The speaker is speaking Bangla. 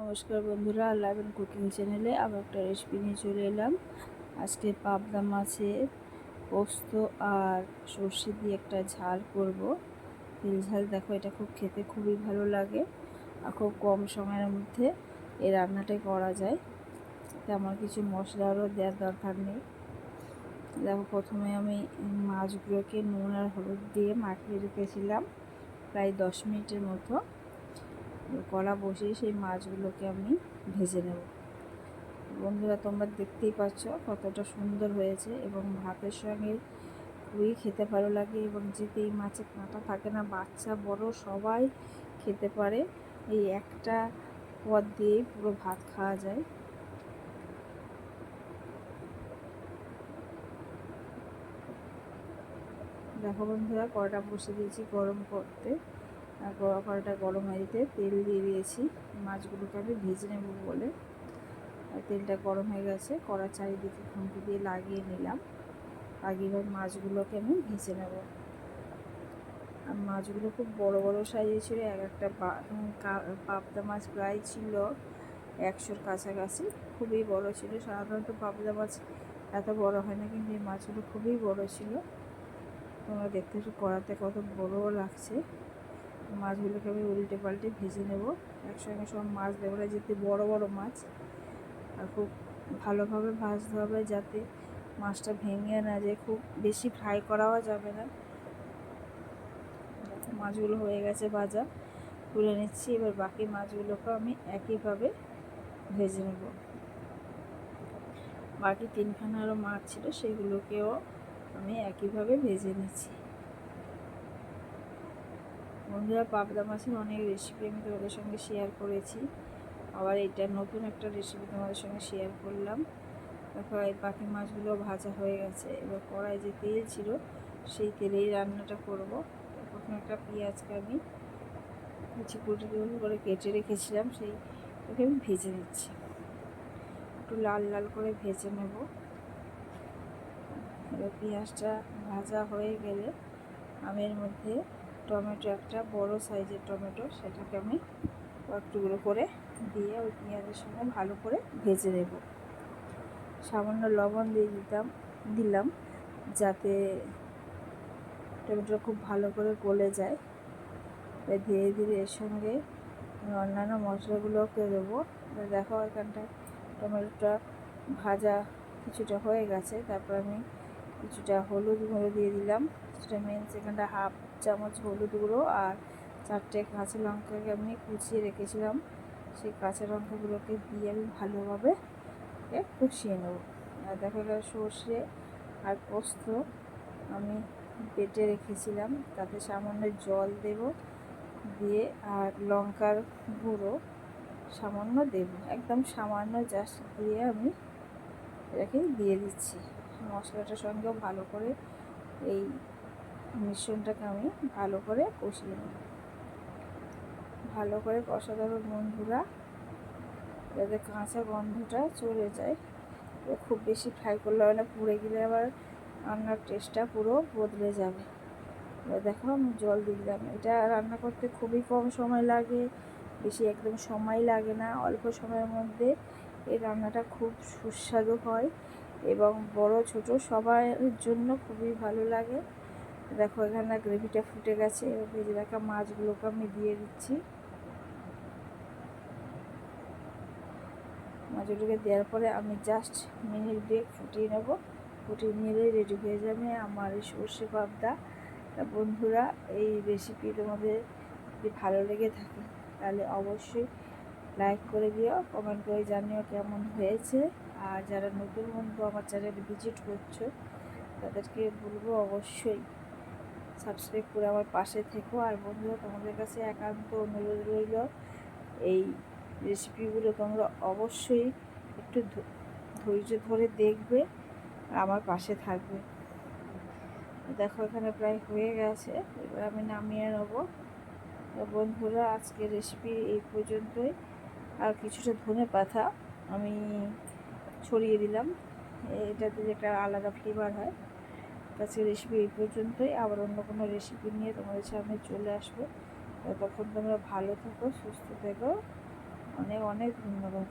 নমস্কার বন্ধুরা লাভেন কুকিং চ্যানেলে আবার একটা রেসিপি নিয়ে চলে এলাম। আজকে পাবদা মাছের পোস্ত আর সর্ষে দিয়ে একটা ঝাল করব। তেল ঝাল দেখো, এটা খুব খেতে খুবই ভালো লাগে আর খুব কম সময়ের মধ্যে এই রান্নাটাই করা যায়। তেমন কিছু মশলারও দেওয়ার দরকার নেই। দেখো, প্রথমে আমি মাছগুলোকে নুন আর হলুদ দিয়ে মাখিয়ে রেখেছিলাম প্রায় দশ মিনিটের মতো। কড়া বসিয়ে সেই মাছগুলোকে আমি ভেজে নেব। বন্ধুরা, তোমরা দেখতেই পাচ্ছ কতটা সুন্দর হয়েছে এবং ভাতের সঙ্গে খুবই খেতে ভালো লাগে এবং যেতে এই মাছে কাঁটা থাকে না, বাচ্চা, বড় সবাই খেতে পারে। এই একটা পদ দিয়েই পুরো ভাত খাওয়া যায়। দেখো বন্ধুরা, কড়াটা বসে দিয়েছি গরম করতে। কড়াটা গরম হয়ে যেতে তেল দিয়ে দিয়েছি। মাছগুলোকে আমি ভেজে নেব বলে। তেলটা গরম হয়ে গেছে কড়া চারিদিকে খুঁটি দিয়ে লাগিয়ে নিলাম। লাগিয়ে মাছগুলোকে আমি ভেজে নেব। আর মাছগুলো খুব বড় বড় সাইজে ছিল, এক একটা পাবদা মাছ প্রায় ছিল একশোর কাছাকাছি। খুবই বড় ছিল। সাধারণত পাবদা মাছ এত বড় হয় না, কিন্তু এই মাছগুলো খুবই বড় ছিল। তোমরা দেখতে কড়াতে কত বড় লাগছে। মাছগুলোকে আমি উল্টে পাল্টে ভেজে নেব। একসঙ্গে সব মাছ দেবো না যেতে বড় বড় মাছ। আর খুব ভালোভাবে ভাজতে হবে যাতে মাছটা ভেঙে না যায়, খুব বেশি ফ্রাই করাও যাবে না। মাছগুলো হয়ে গেছে ভাজা। তুলে নিচ্ছি, এবার বাকি মাছগুলোকে আমি একইভাবে ভেজে নেব। বাকি তিনখানা আরও মাছ ছিল, সেগুলোকেও আমি একইভাবে ভেজে নিচ্ছি। বন্ধুরা পাবদা মাছের অনেক রেসিপি আমি তোমাদের সঙ্গে শেয়ার করেছি। আবার এটা নতুন একটা রেসিপি তোমাদের সঙ্গে শেয়ার করলাম। দেখো, এই পাখি মাছগুলো ভাজা হয়ে গেছে। এবার কড়াই যে তেল ছিল, সেই তেলেই রান্নাটা করব। প্রথমে একটা পেঁয়াজকে আমি কুচি কুচি করে কেটে রেখেছিলাম, সেই ওকে আমি ভেজে নিচ্ছি। একটু লাল লাল করে ভেজে নেব। এবার পেঁয়াজটা ভাজা হয়ে গেলে আমি এর মধ্যে টমেটো, একটা বড় সাইজের টমেটো, সেটাকে আমি টুকরো করে দিয়ে ওই পেঁয়াজের সঙ্গে ভালো করে ভেজে নেব। সামান্য লবণ দিয়ে দিতাম, দিলাম, যাতে টমেটো খুব ভালো করে গলে যায়। এবার ধীরে ধীরে এর সঙ্গে অন্যান্য মশলাগুলোকে দেবো। দেখো এখানটায় টমেটোটা ভাজা কিছুটা হয়ে গেছে। তারপর আমি কিছুটা হলুদ গুঁড়ো দিয়ে দিলাম। কিছুটা মেন সেখানটা হাফ চামচ হলুদ গুঁড়ো আর চারটে কাঁচা লঙ্কাকে আমি কুচিয়ে রেখেছিলাম। সেই কাঁচা লঙ্কাগুলোকে দিয়ে আমি ভালোভাবে কষিয়ে নেব। আর দেখো গেল সর্ষে আর পোস্ত আমি বেটে রেখেছিলাম। তাতে সামান্য জল দেব দিয়ে আর লঙ্কার গুঁড়ো সামান্য দেব। একদম সামান্য জাস্ট দিয়ে আমি এটাকে দিয়ে দিচ্ছি। মশলাটার সঙ্গেও ভালো করে এই মিশ্রণটাকে আমি ভালো করে কষিয়ে নেব। ভালো করে কষা দেবো বন্ধুরা, যাতে কাঁচা গন্ধটা চলে যায়। খুব বেশি ফ্রাই করলে হবে না, পুড়ে গেলে আবার রান্নার টেস্টটা পুরো বদলে যাবে। দেখো আমি জল দিয়ে দিলাম। এটা রান্না করতে খুবই কম সময় লাগে, বেশি একদম সময় লাগে না। অল্প সময়ের মধ্যে এই রান্নাটা খুব সুস্বাদু হয় এবং বড় ছোট সবার জন্য খুবই ভালো লাগে। দেখো এখানে গ্রেভিটা ফুটে গেছে। ভেজে রাখা মাছগুলোকে আমি দিয়ে দিচ্ছি। মাছগুলোকে দেওয়ার পরে আমি জাস্ট মিনিট ব্রেক ফুটিয়ে নেব। ফুটিয়ে নিলেই রেডি হয়ে যাবে আমার এই সর্ষে পাবদা। বন্ধুরা, এই রেসিপি তোমাদের যদি ভালো লেগে থাকে, তাহলে অবশ্যই লাইক করে দিও কমেন্ট করে জানিও কেমন হয়েছে। আর যারা নতুন বন্ধু আমার চ্যানেল ভিজিট করছ, তাদেরকে বলব অবশ্যই সাবস্ক্রাইব করে আমার পাশে থেকো। আর বন্ধুরা, তোমাদের কাছে একান্ত অনুরোধ রইল, এই রেসিপিগুলো তোমরা অবশ্যই একটু ধৈর্য ধরে দেখবে আর আমার পাশে থাকবে। দেখো, এখানে প্রায় হয়ে গেছে। এবার আমি নামিয়ে নেব। বন্ধুরা আজকে রেসিপি এই পর্যন্তই। আর কিছুটা ধনে পাতা আমি ছড়িয়ে দিলাম। এটাতে একটা আলাদা ফ্লেভার হয়। আজকে রেসিপি এই পর্যন্তই। আবার অন্য কোনো রেসিপি নিয়ে তোমাদের সামনে চলে আসব। তখন তোমরা ভালো থেকো, সুস্থ থেকো। অনেক অনেক ধন্যবাদ।